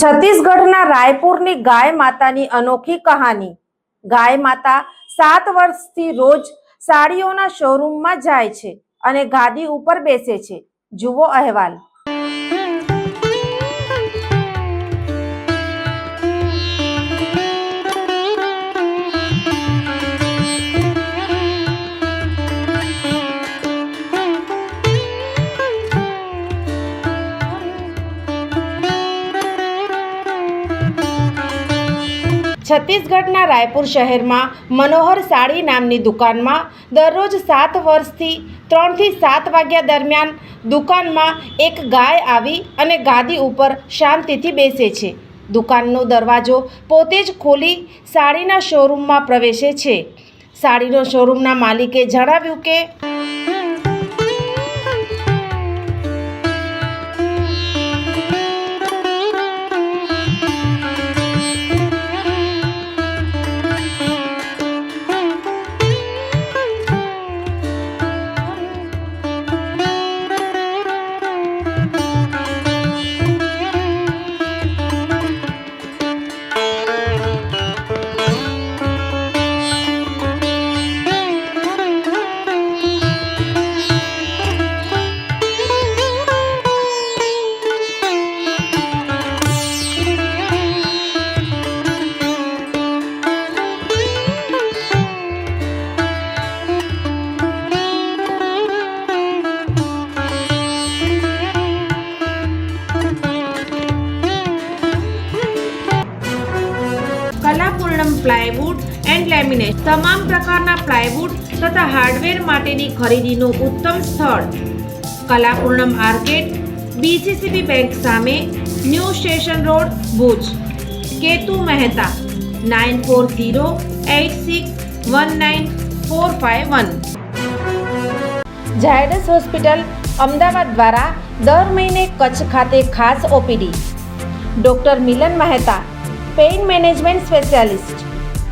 છત્તીસગઢના રાયપુરની ગાય માતાની અનોખી કહાની. ગાય માતા સાત વર્ષથી રોજ સાડીઓના શોરૂમમાં જાય છે અને ગાદી ઉપર બેસે છે. જુઓ અહેવાલ. છત્તીસગઢના રાયપુર શહેરમાં મનોહર સાડી નામની દુકાનમાં દરરોજ સાત વર્ષથી ત્રણથી સાત વાગ્યા દરમિયાન દુકાનમાં એક ગાય આવી અને ગાદી ઉપર શાંતિથી બેસે છે. દુકાનનો દરવાજો પોતે જ ખોલી સાડીના શોરૂમમાં પ્રવેશે છે. સાડીનો શોરૂમના માલિકે જણાવ્યું કે પ્લાયવુડ એન્ડ લેમિનેટ તમામ પ્રકારના પ્લાયવુડ તથા હાર્ડવેર માટેની ખરીદીનું ઉત્તમ સ્થળ. કલાપૂર્ણમ આર્કેટ બીસીસીબી બેંક સામે, new station road, Bhuj. Ketu Mehta, nine four zero eight six one nine four five one. Zydus hospital Ahmedabad દ્વારા દર મહિને કચ્છ ખાતે ખાસ OPD. Doctor Milan Mehta, pain management specialist.